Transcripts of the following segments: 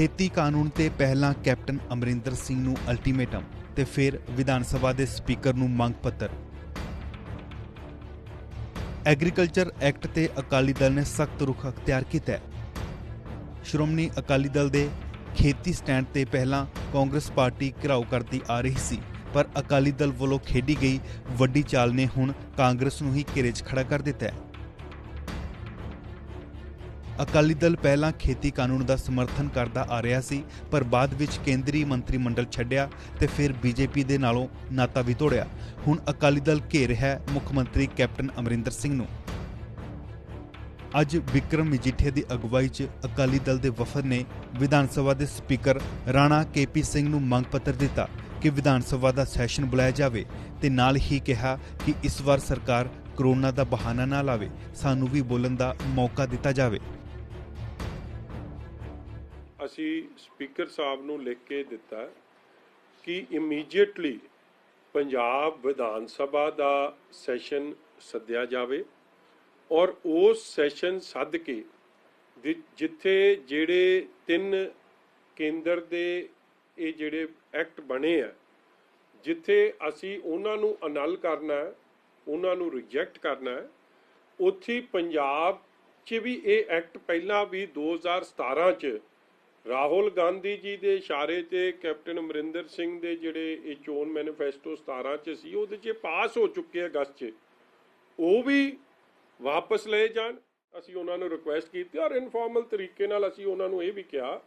ਖੇਤੀ ਕਾਨੂੰਨ ਤੇ ਪਹਿਲਾਂ ਕੈਪਟਨ ਅਮਰਿੰਦਰ ਸਿੰਘ ਨੂੰ ਅਲਟੀਮੇਟਮ ਤੇ ਫਿਰ ਵਿਧਾਨ ਸਭਾ ਦੇ ਸਪੀਕਰ ਨੂੰ ਮੰਗ ਪੱਤਰ। ਐਗਰੀਕਲਚਰ ਐਕਟ ਤੇ ਅਕਾਲੀ ਦਲ ਨੇ ਸਖਤ ਰੁਖ ਅਖਤਿਆਰ ਕੀਤਾ ਹੈ। ਸ਼੍ਰੋਮਣੀ ਅਕਾਲੀ ਦਲ ਦੇ ਖੇਤੀ ਸਟੈਂਡ ਤੇ ਪਹਿਲਾਂ ਕਾਂਗਰਸ ਪਾਰਟੀ ਘਿਰਾਓ ਕਰਦੀ ਆ ਰਹੀ ਸੀ, ਪਰ ਅਕਾਲੀ ਦਲ ਵੱਲੋਂ ਖੇਡੀ ਗਈ ਵੱਡੀ ਚਾਲ ਨੇ ਹੁਣ ਕਾਂਗਰਸ ਨੂੰ ਹੀ ਘੇਰੇ 'ਚ ਖੜਾ ਕਰ ਦਿੱਤਾ ਹੈ। ਅਕਾਲੀ ਦਲ ਪਹਿਲਾਂ ਖੇਤੀ ਕਾਨੂੰਨ ਦਾ ਸਮਰਥਨ ਕਰਦਾ ਆ ਰਿਹਾ ਸੀ, ਪਰ ਬਾਅਦ ਵਿੱਚ ਕੇਂਦਰੀ ਮੰਤਰੀ ਮੰਡਲ ਛੱਡਿਆ ਤੇ ਫਿਰ ਬੀਜੇਪੀ ਦੇ ਨਾਲੋਂ ਨਾਤਾ ਵੀ ਤੋੜਿਆ। ਹੁਣ ਅਕਾਲੀ ਦਲ ਘੇਰ ਰਿਹਾ ਮੁੱਖ ਮੰਤਰੀ ਕੈਪਟਨ ਅਮਰਿੰਦਰ ਸਿੰਘ ਨੂੰ। ਅੱਜ ਵਿਕਰਮ ਮਜੀਠੀਆ ਦੀ ਅਗਵਾਈ 'ਚ ਅਕਾਲੀ ਦਲ ਦੇ ਵਫਦ ਨੇ ਵਿਧਾਨ ਸਭਾ ਦੇ ਸਪੀਕਰ ਰਾਣਾ ਕੇਪੀ ਸਿੰਘ ਨੂੰ ਮੰਗ ਪੱਤਰ ਦਿੱਤਾ ਕਿ ਵਿਧਾਨ ਸਭਾ ਦਾ ਸੈਸ਼ਨ ਬੁਲਾਇਆ ਜਾਵੇ ਤੇ ਨਾਲ ਹੀ ਕਿਹਾ ਕਿ ਇਸ ਵਾਰ ਸਰਕਾਰ ਕਰੋਨਾ ਦਾ ਬਹਾਨਾ ਨਾ ਲਾਵੇ, ਸਾਨੂੰ ਵੀ ਬੋਲਣ ਦਾ ਮੌਕਾ ਦਿੱਤਾ ਜਾਵੇ। ਅਸੀਂ ਸਪੀਕਰ ਸਾਹਿਬ ਨੂੰ ਲਿਖ ਕੇ ਦਿੱਤਾ ਕਿ ਇਮੀਡੀਏਟਲੀ ਪੰਜਾਬ ਵਿਧਾਨ ਸਭਾ ਦਾ ਸੈਸ਼ਨ ਸੱਦਿਆ ਜਾਵੇ ਔਰ ਉਸ ਸੈਸ਼ਨ ਸੱਦ ਕੇ ਜਿ- ਜਿੱਥੇ ਜਿਹੜੇ ਤਿੰਨ ਕੇਂਦਰ ਦੇ ਇਹ ਜਿਹੜੇ ਐਕਟ ਬਣੇ ਆ, ਜਿੱਥੇ ਅਸੀਂ ਉਹਨਾਂ ਨੂੰ ਅਨਲ ਕਰਨਾ ਉਹਨਾਂ ਨੂੰ ਰਿਜੈਕਟ ਕਰਨਾ ਉੱਥੇ ਪੰਜਾਬ 'ਚ ਵੀ ਇਹ ਐਕਟ ਪਹਿਲਾਂ ਵੀ 2017 'ਚ ਰਾਹੁਲ ਗਾਂਧੀ ਜੀ ਦੇ ਇਸ਼ਾਰੇ ਤੇ ਕੈਪਟਨ ਅਮਰਿੰਦਰ ਸਿੰਘ ਦੇ ਜਿਹੜੇ ਇਹ ਚੋਣ ਮੈਨੀਫੈਸਟੋ 17 ਚ ਸੀ, ਉਹਦੇ 'ਚ ਪਾਸ ਹੋ ਚੁੱਕੇ ਅਗਸਤ 'ਚ। ਉਹ ਵੀ ਵਾਪਸ ਲਏ ਜਾਣ। ਅਸੀਂ ਉਹਨਾਂ ਨੂੰ ਰਿਕੁਐਸਟ ਕੀਤੀ ਔਰ ਇਨਫਾਰਮਲ ਤਰੀਕੇ ਨਾਲ ਅਸੀਂ ਉਹਨਾਂ ਨੂੰ ਇਹ ਵੀ ਕਿਹਾ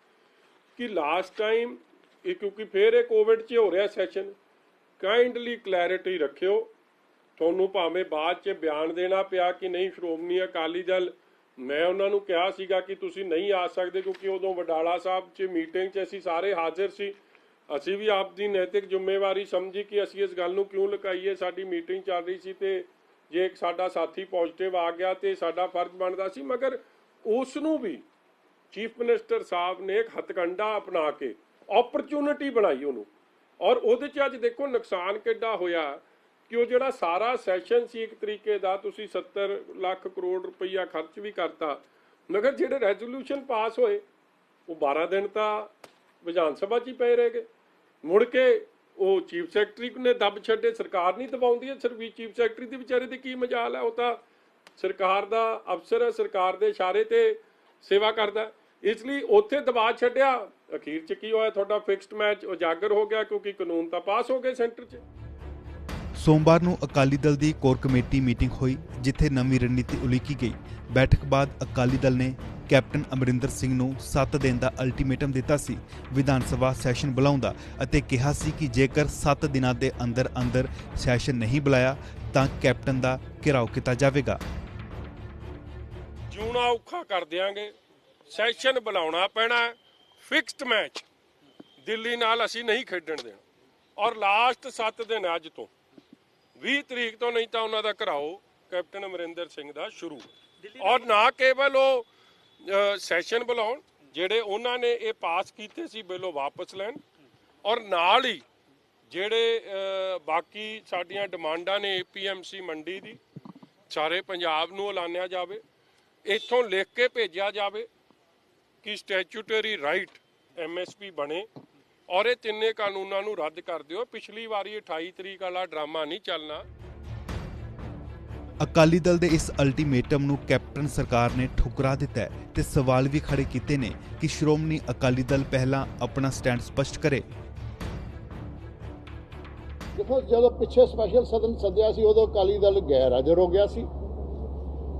ਕਿ ਲਾਸਟ ਟਾਈਮ ਇਹ ਕਿਉਂਕਿ ਫੇਰ ਇਹ ਕੋਵਿਡ 'ਚ ਹੋ ਰਿਹਾ ਸੈਸ਼ਨ ਕਾਈਂਡਲੀ ਕਲੈਰਿਟੀ ਰੱਖਿਓ। ਤੁਹਾਨੂੰ ਭਾਵੇਂ ਬਾਅਦ 'ਚ ਬਿਆਨ ਦੇਣਾ ਪਿਆ ਕਿ ਨਹੀਂ, ਸ਼੍ਰੋਮਣੀ ਅਕਾਲੀ ਦਲ ਮੈਂ ਉਹਨਾਂ ਨੂੰ ਕਿਹਾ ਸੀਗਾ ਕਿ ਤੁਸੀਂ ਨਹੀਂ ਆ ਸਕਦੇ ਕਿਉਂਕਿ ਉਦੋਂ ਵਡਾਲਾ ਸਾਹਿਬ 'ਚ ਮੀਟਿੰਗ 'ਚ ਅਸੀਂ ਸਾਰੇ ਹਾਜ਼ਰ ਸੀ। ਅਸੀਂ ਵੀ ਆਪ ਦੀ ਨੈਤਿਕ ਜ਼ਿੰਮੇਵਾਰੀ ਸਮਝੀ ਕਿ ਅਸੀਂ ਇਸ ਗੱਲ ਨੂੰ ਕਿਉਂ ਲੁਕਾਈਏ? ਸਾਡੀ ਮੀਟਿੰਗ ਚੱਲ ਰਹੀ ਸੀ ਤੇ ਜੇ ਇੱਕ ਸਾਡਾ ਸਾਥੀ ਪੋਜ਼ਿਟਿਵ ਆ ਗਿਆ ਤੇ ਸਾਡਾ ਫਰਜ਼ ਬਣਦਾ ਸੀ, ਮਗਰ ਉਸ ਨੂੰ ਵੀ ਚੀਫ ਮਿਨਿਸਟਰ ਸਾਹਿਬ ਨੇ ਇੱਕ ਹਥਕੰਡਾ ਅਪਣਾ ਕੇ ਓਪਰਚੁਨਿਟੀ ਬਣਾਈ ਉਹਨੂੰ। ਔਰ ਉਹਦੇ 'ਚ ਅੱਜ ਦੇਖੋ ਨੁਕਸਾਨ ਕਿੱਡਾ ਹੋਇਆ। ਕਿ ਉਹ ਜਿਹੜਾ ਸਾਰਾ ਸੈਸ਼ਨ ਸੀ ਇੱਕ ਤਰੀਕੇ ਦਾ, ਤੁਸੀਂ 70 ਲੱਖ ਕਰੋੜ ਰੁਪਈਆ ਖਰਚ ਵੀ ਕਰਤਾ। ਮਗਰ ਜਿਹੜੇ ਰੈਜ਼ੋਲੂਸ਼ਨ ਪਾਸ ਹੋਏ, ਉਹ 12 ਦਿਨ ਤਾਂ ਵਿਧਾਨ ਸਭਾ 'ਚ ਹੀ ਪਏ ਰਹਿ ਗਏ। ਮੁੜ ਕੇ ਉਹ ਚੀਫ ਸੈਕਟਰੀ ਨੇ ਦੱਬ ਛੱਡੇ, ਸਰਕਾਰ ਨਹੀਂ ਦਬਾਉਂਦੀ ਹੈ। ਸਿਰਫ ਚੀਫ ਸੈਕਟਰੀ ਦੇ ਵਿਚਾਰੇ ਦੀ ਕੀ ਮਜਾਲ ਹੈ? ਉਹ ਤਾਂ ਸਰਕਾਰ ਦਾ ਅਫਸਰ ਹੈ, ਸਰਕਾਰ ਦੇ ਇਸ਼ਾਰੇ ਤੇ ਸੇਵਾ ਕਰਦਾ ਇਸ ਲਈ ਉੱਥੇ ਦਬਾਅ ਛੱਡਿਆ। ਅਖੀਰ 'ਚ ਕੀ ਹੋਇਆ? ਤੁਹਾਡਾ ਫਿਕਸਡ ਮੈਚ ਉਜਾਗਰ ਹੋ ਗਿਆ ਕਿਉਂਕਿ ਕਾਨੂੰਨ ਤਾਂ ਪਾਸ ਹੋ ਗਏ ਸੈਂਟਰ 'ਚ। ਸੋਮਵਾਰ ਨੂੰ ਅਕਾਲੀ ਦਲ ਦੀ ਕੋਰ ਕਮੇਟੀ ਮੀਟਿੰਗ ਹੋਈ, ਜਿੱਥੇ ਨਵੀਂ ਰਣਨੀਤੀ ਉਲੀਕੀ ਗਈ। ਬੈਠਕ ਬਾਅਦ ਅਕਾਲੀ ਦਲ ਨੇ ਕੈਪਟਨ ਅਮਰਿੰਦਰ ਸਿੰਘ ਨੂੰ 7 ਦਿਨ ਦਾ ਅਲਟੀਮੇਟਮ ਦਿੱਤਾ ਸੀ, ਵਿਧਾਨ ਸਭਾ ਸੈਸ਼ਨ ਬੁਲਾਉਂਦਾ ਅਤੇ ਕਿਹਾ ਸੀ ਕਿ ਜੇਕਰ 7 ਦਿਨਾਂ ਦੇ ਅੰਦਰ ਅੰਦਰ ਸੈਸ਼ਨ ਨਹੀਂ ਬੁਲਾਇਆ, ਤਾਂ ਕੈਪਟਨ ਦਾ ਘਿਰਾਓ ਕੀਤਾ ਜਾਵੇਗਾ। ਜੂਣਾ ਔਖਾ ਕਰ ਦਿਆਂਗੇ। ਸੈਸ਼ਨ ਬੁਲਾਉਣਾ ਪੈਣਾ ਫਿਕਸਡ ਮੈਚ। ਦਿੱਲੀ ਨਾਲ ਅਸੀਂ ਨਹੀਂ ਖੇਡਣ ਦੇਣਾ। ਔਰ ਲਾਸਟ 7 ਦਿਨ ਅੱਜ ਤੋਂ 20 ਤਰੀਕ ਤੋਂ ਨਹੀਂ ਤਾਂ ਉਹਨਾਂ ਦਾ ਘਰਾਓ ਕੈਪਟਨ ਅਮਰਿੰਦਰ ਸਿੰਘ ਦਾ ਸ਼ੁਰੂ। ਔਰ ਨਾ ਕੇਵਲ ਉਹ ਸੈਸ਼ਨ ਬੁਲਾਉਣ ਜਿਹੜੇ ਉਹਨਾਂ ਨੇ ਇਹ ਪਾਸ ਕੀਤੇ ਸੀ ਬਿੱਲ ਉਹ ਵਾਪਸ ਲੈਣ ਔਰ ਨਾਲ ਹੀ ਜਿਹੜੇ ਬਾਕੀ ਸਾਡੀਆਂ ਡਿਮਾਂਡਾਂ ਨੇ ਏਪੀਐਮਸੀ ਮੰਡੀ ਦੀ ਸਾਰੇ ਪੰਜਾਬ ਨੂੰ ਐਲਾਨਿਆ ਜਾਵੇ ਇੱਥੋਂ ਲਿਖ ਕੇ ਭੇਜਿਆ ਜਾਵੇ ਕਿ ਸਟੈਚੂਟਰੀ ਰਾਈਟ ਐਮਐਸਪੀ ਬਣੇ। ਔਰ ਇਹ ਤਿੰਨੇ ਕਾਨੂੰਨਾਂ ਨੂੰ ਰੱਦ ਕਰ ਦਿਓ। ਪਿਛਲੀ ਵਾਰੀ 28 ਤਰੀਕ ਵਾਲਾ ਡਰਾਮਾ ਨਹੀਂ ਚੱਲਣਾ। ਅਕਾਲੀ ਦਲ ਦੇ ਇਸ ਅਲਟੀਮੇਟਮ ਨੂੰ ਕੈਪਟਨ ਸਰਕਾਰ ਨੇ ਠੁਕਰਾ ਦਿੱਤਾ ਤੇ ਸਵਾਲ ਵੀ ਖੜੇ ਕੀਤੇ ਨੇ ਕਿ ਸ਼੍ਰੋਮਣੀ ਅਕਾਲੀ ਦਲ ਪਹਿਲਾਂ ਆਪਣਾ ਸਟੈਂਡ ਸਪਸ਼ਟ ਕਰੇ। ਦੇਖੋ ਜਦੋਂ ਪਿੱਛੇ ਸਪੈਸ਼ਲ ਸਦਨ ਸੱਦਿਆ ਸੀ ਉਦੋਂ ਅਕਾਲੀ ਦਲ ਗੈਰ ਹਾਜ਼ਰ ਹੋ ਗਿਆ ਸੀ।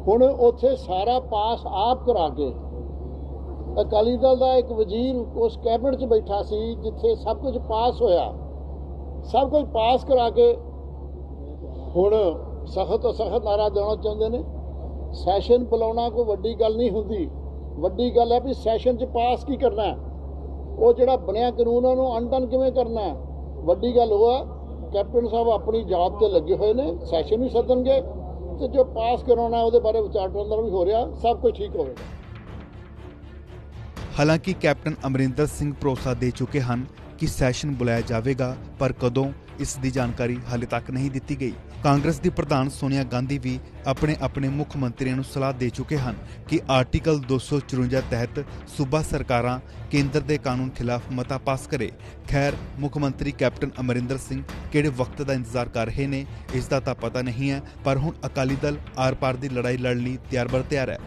ਹੁਣ ਉੱਥੇ ਸਾਰਾ ਪਾਸ ਆਪ ਕਰਾ ਕੇ ਅਕਾਲੀ ਦਲ ਦਾ ਇੱਕ ਵਜ਼ੀਰ ਉਸ ਕੈਬਨਿਟ 'ਚ ਬੈਠਾ ਸੀ ਜਿੱਥੇ ਸਭ ਕੁਝ ਪਾਸ ਹੋਇਆ। ਸਭ ਕੁਝ ਪਾਸ ਕਰਾ ਕੇ ਹੁਣ ਸਖਤ ਤੋਂ ਸਖਤ ਨਾਰਾ ਦੇਣਾ ਚਾਹੁੰਦੇ ਨੇ। ਸੈਸ਼ਨ ਬੁਲਾਉਣਾ ਕੋਈ ਵੱਡੀ ਗੱਲ ਨਹੀਂ ਹੁੰਦੀ। ਵੱਡੀ ਗੱਲ ਹੈ ਵੀ ਸੈਸ਼ਨ 'ਚ ਪਾਸ ਕੀ ਕਰਨਾ ਉਹ ਜਿਹੜਾ ਬਣਿਆ ਕਾਨੂੰਨ ਉਹਨੂੰ ਅਨਟਨ ਕਿਵੇਂ ਕਰਨਾ ਵੱਡੀ ਗੱਲ ਉਹ ਆ, ਕੈਪਟਨ ਸਾਹਿਬ ਆਪਣੀ ਜਾਬ ਤੇ ਲੱਗੇ ਹੋਏ ਨੇ, ਸੈਸ਼ਨ ਵੀ ਸੱਦਣਗੇ ਤੇ ਜੋ ਪਾਸ ਕਰਾਉਣਾ ਉਹਦੇ ਬਾਰੇ ਵਿਚਾਰ ਵਟਾਂਦਰਾ ਵੀ ਹੋ ਰਿਹਾ, ਸਭ ਕੁਝ ਠੀਕ ਹੋਵੇਗਾ। ਹਾਲਾਂਕਿ ਕੈਪਟਨ ਅਮਰਿੰਦਰ ਸਿੰਘ ਭਰੋਸਾ ਦੇ ਚੁੱਕੇ ਹਨ ਕਿ ਸੈਸ਼ਨ ਬੁਲਾਇਆ ਜਾਵੇਗਾ, ਪਰ ਕਦੋਂ, ਇਸ ਦੀ ਜਾਣਕਾਰੀ ਹਾਲੇ ਤੱਕ ਨਹੀਂ ਦਿੱਤੀ ਗਈ। ਕਾਂਗਰਸ ਦੀ ਪ੍ਰਧਾਨ ਸੋਨੀਆ ਗਾਂਧੀ ਵੀ ਆਪਣੇ ਆਪਣੇ ਮੁੱਖ ਮੰਤਰੀਆਂ ਨੂੰ ਸਲਾਹ ਦੇ ਚੁੱਕੇ ਹਨ ਕਿ ਆਰਟੀਕਲ 254 ਤਹਿਤ ਸੂਬਾ ਸਰਕਾਰਾਂ ਕੇਂਦਰ ਦੇ ਕਾਨੂੰਨ ਖਿਲਾਫ ਮਤਾ ਪਾਸ ਕਰੇ। ਖੈਰ, ਮੁੱਖ ਮੰਤਰੀ ਕੈਪਟਨ ਅਮਰਿੰਦਰ ਸਿੰਘ ਕਿਹੜੇ ਵਕਤ ਦਾ ਇੰਤਜ਼ਾਰ ਕਰ ਰਹੇ ਨੇ, ਇਸ ਦਾ ਤਾਂ ਪਤਾ ਨਹੀਂ ਹੈ, ਪਰ ਹੁਣ ਅਕਾਲੀ ਦਲ ਆਰ-ਪਾਰ ਦੀ ਲੜਾਈ ਲੜਨ ਲਈ ਤਿਆਰ ਬਰ ਤਿਆਰ ਹੈ।